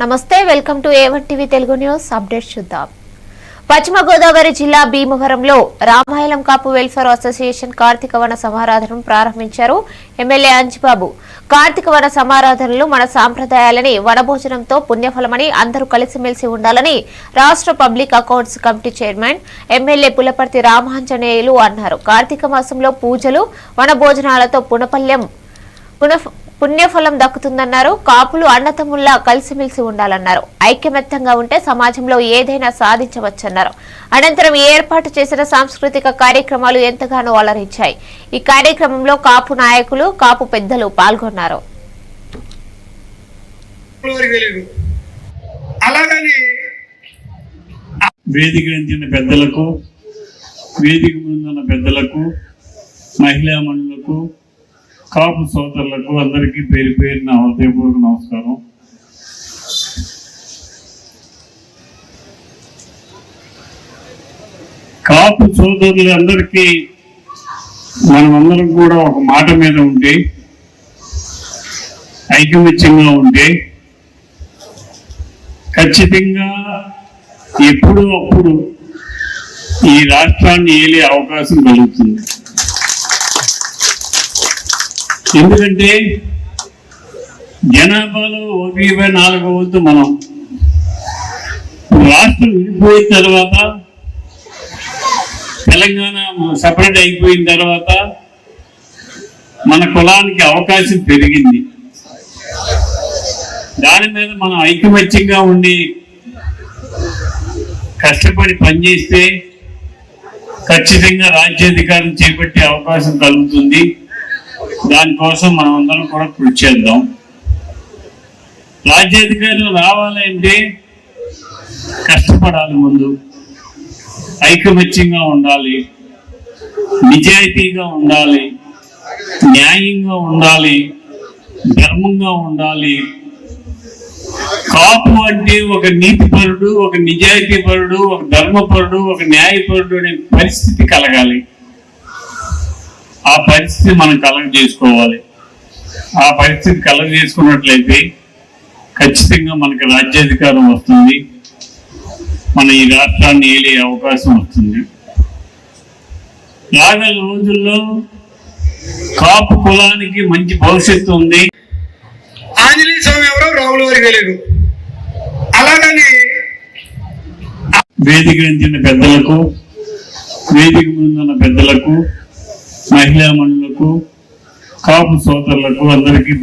నమస్తే welcome to A one TV Telugu news. Update చూద్దాం. పశ్చిమ గోదావరి జిల్లా భీమవరంలో రామాయణం కాపు వెల్ఫేర్ అసోసియేషన్ కార్తీక వన సమారాధనను ప్రారంభించారు ఎమ్మెల్యే అంజిబాబు. కార్తీక వన సమారాధనలు మన సాంప్రదాయాలని వనభోజనంతో పుణ్యఫలమని అందరూ కలిసిమెలిసి ఉండాలని రాష్ట్ర public accounts committee chairman MLA Pulaparthi Ramanjaneyulu అన్నారు. కార్తీక మాసంలో పూజలు వనభోజనాలతో పునపల్యం పునః- పుణ్యఫలం దక్కుతుందన్నారు. కాపులు అన్నతమ్ముల్లా కలిసిమెలిసి ఉండాలన్నారు. ఐక్యమత్యంగా ఉంటే సమాజంలో ఏదైనా సాధించవచ్చన్నారు. అనంతరం ఏర్పాటు చేసిన సాంస్కృతిక కార్యక్రమాలు ఎంతగానో అలరించాయి. ఈ కార్యక్రమంలో కాపు నాయకులు కాపు పెద్దలు పాల్గొన్నారు. వేదిక పెద్దలకు వేదిక ముందున్న పెద్దలకు మహిళా మనులకు కాపు సోదరులకు అందరికీ పేరు పేరు నా హృదయపూర్వక నమస్కారం. కాపు సోదరులందరికీ మనమందరం కూడా ఒక మాట మీద ఉంటే ఐకమత్యంగా ఉంటే ఖచ్చితంగా ఎప్పుడూ అప్పుడు ఈ రాష్ట్రాన్ని ఏలే అవకాశం కలుగుతుంది. ఎందుకంటే జనాభాలో ఒకటి బై నాలుగో వంతు మనం రాష్ట్రం విడిపోయిన తర్వాత తెలంగాణ సపరేట్ అయిపోయిన తర్వాత మన కులానికి అవకాశం పెరిగింది. దాని మీద మనం ఐకమత్యంగా ఉండి కష్టపడి పనిచేస్తే ఖచ్చితంగా రాజ్యాధికారం చేపట్టే అవకాశం కలుగుతుంది. దానికోసం మనం అందరం కూడా కృషి చేద్దాం. రాజ్యాధికారులు రావాలంటే కష్టపడాలి ముందు. ఐకమత్యంగా ఉండాలి. నిజాయితీగా ఉండాలి. న్యాయంగా ఉండాలి. ధర్మంగా ఉండాలి. కాపు అంటే ఒక నీతిపరుడు ఒక నిజాయితీపరుడు ఒక ధర్మపరుడు ఒక న్యాయపరుడు అనే పరిస్థితి కలగాలి. ఆ పరిస్థితి మనం కలగ చేసుకోవాలి. ఆ పరిస్థితి కలగ చేసుకున్నట్లయితే ఖచ్చితంగా మనకి రాజ్యాధికారం వస్తుంది. మన ఈ రాష్ట్రాన్ని ఏలే అవకాశం వస్తుంది. రాగల రోజుల్లో కాపు కులానికి మంచి భవిష్యత్తు ఉంది. ఆంజనేయ స్వామి ఎవరో రాముల వారికి తెలియదు అలాగని వేదిక పెద్దలకు వేదిక ముందున్న పెద్దలకు మహిళా మనులకు కాపు సోదరులకు అందరికీ